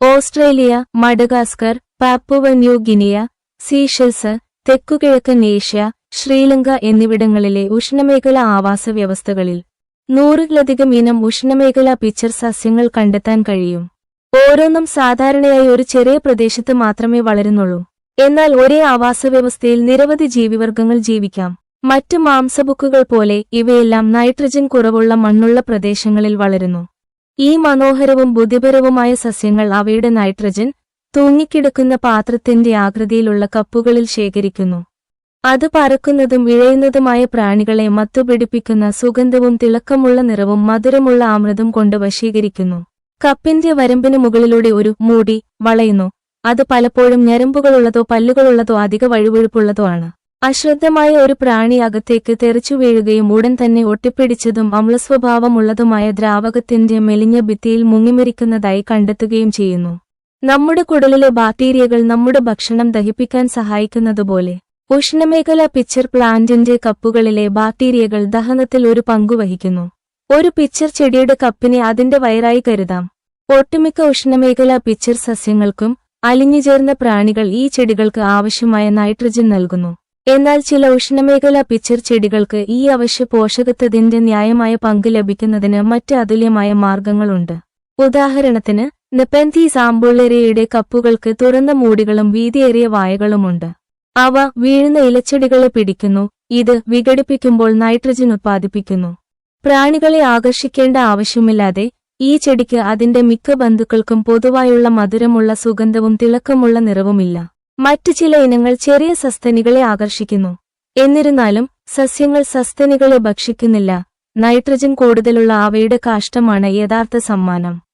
Australia Madagascar Papua New Guinea Seychelles തെക്കുകിഴക്കൻ Asia Sri Lanka എന്നിവിടങ്ങളിലെ ഉഷ്ണമേഖലാ ആവാസ വ്യവസ്ഥകളിൽ നൂറിലധികം ഇനം ഉഷ്ണമേഖലാ പിച്ചർ സസ്യങ്ങൾ കണ്ടെത്താൻ കഴിയും. ഓരോന്നും സാധാരണയായി ഒരു ചെറിയ പ്രദേശത്ത് മാത്രമേ വളരുന്നുള്ളൂ. എന്നാൽ ഒരേ ആവാസവ്യവസ്ഥയിൽ നിരവധി ജീവിവർഗങ്ങൾ ജീവിക്കാം. മറ്റ് മാംസബുക്കുകൾ പോലെ ഇവയെല്ലാം നൈട്രജൻ കുറവുള്ള മണ്ണുള്ള പ്രദേശങ്ങളിൽ വളരുന്നു. ഈ മനോഹരവും ബുദ്ധിപരവുമായ സസ്യങ്ങൾ അവയുടെ നൈട്രജൻ തൂങ്ങിക്കിടക്കുന്ന പാത്രത്തിന്റെ ആകൃതിയിലുള്ള കപ്പുകളിൽ ശേഖരിക്കുന്നു. അത് പറക്കുന്നതും വിഴയുന്നതുമായ പ്രാണികളെ മത്തുപിടിപ്പിക്കുന്ന സുഗന്ധവും തിളക്കമുള്ള നിറവും മധുരമുള്ള അമൃതും കൊണ്ട് വശീകരിക്കുന്നു. കപ്പിന്റെ വരമ്പിന് മുകളിലൂടെ ഒരു മൂടി വളയുന്നു. അത് പലപ്പോഴും ഞരമ്പുകളുള്ളതോ പല്ലുകളുള്ളതോ അധിക വഴുവഴുപ്പുള്ളതോ ആണ്. അശ്രദ്ധമായ ഒരു പ്രാണി അകത്തേക്ക് തെറിച്ചു വീഴുകയും ഉടൻ തന്നെ ഒട്ടിപ്പിടിച്ചതും അമ്ലസ്വഭാവമുള്ളതുമായ ദ്രാവകത്തിന്റെ മെലിഞ്ഞ ഭിത്തിയിൽ മുങ്ങിമരിക്കുന്നതായി കണ്ടെത്തുകയും ചെയ്യുന്നു. നമ്മുടെ കുടലിലെ ബാക്ടീരിയകൾ നമ്മുടെ ഭക്ഷണം ദഹിപ്പിക്കാൻ സഹായിക്കുന്നതുപോലെ. ഉഷ്ണമേഖല പിച്ചർ പ്ലാന്റിന്റെ കപ്പുകളിലെ ബാക്ടീരിയകൾ ദഹനത്തിൽ ഒരു പങ്കുവഹിക്കുന്നു ഒരു പിച്ചർ ചെടിയുടെ കപ്പിനെ അതിന്റെ വയറായി കരുതാം. ഒട്ടുമിക്ക ഉഷ്ണമേഖല പിച്ചർ സസ്യങ്ങൾക്കും അലിഞ്ഞുചേർന്ന പ്രാണികൾ ഈ ചെടികൾക്ക് ആവശ്യമായ നൈട്രജൻ നൽകുന്നു. എന്നാൽ ചില ഉഷ്ണമേഖലാ പിച്ചർ ചെടികൾക്ക് ഈ അവശ്യ പോഷകത്വത്തിന്റെ ന്യായമായ പങ്ക് ലഭിക്കുന്നതിന് മറ്റ് അതുല്യമായ മാർഗങ്ങളുണ്ട്. ഉദാഹരണത്തിന് നെപ്പൻതീസ് സാമ്പുള്ളരയുടെ കപ്പുകൾക്ക് തുറന്ന മൂടികളും വീതിയേറിയ വായകളുമുണ്ട്. അവ വീഴുന്ന ഇലച്ചെടികളെ പിടിക്കുന്നു ഇത് വിഘടിപ്പിക്കുമ്പോൾ നൈട്രജൻ ഉത്പാദിപ്പിക്കുന്നു. പ്രാണികളെ ആകർഷിക്കേണ്ട ആവശ്യമില്ലാതെ ഈ ചെടിക്ക് അതിന്റെ മിക്ക ബന്ധുക്കൾക്കും പൊതുവായുള്ള മധുരമുള്ള സുഗന്ധവും തിളക്കമുള്ള നിറവുമില്ല. മറ്റു ചില ഇനങ്ങൾ ചെറിയ സസ്തനികളെ ആകർഷിക്കുന്നു. എന്നിരുന്നാലും സസ്യങ്ങൾ സസ്തനികളെ ഭക്ഷിക്കുന്നില്ല. നൈട്രജൻ കൂടുതലുള്ള അവയുടെ കാഷ്ടമാണ് യഥാർത്ഥ സമ്മാനം.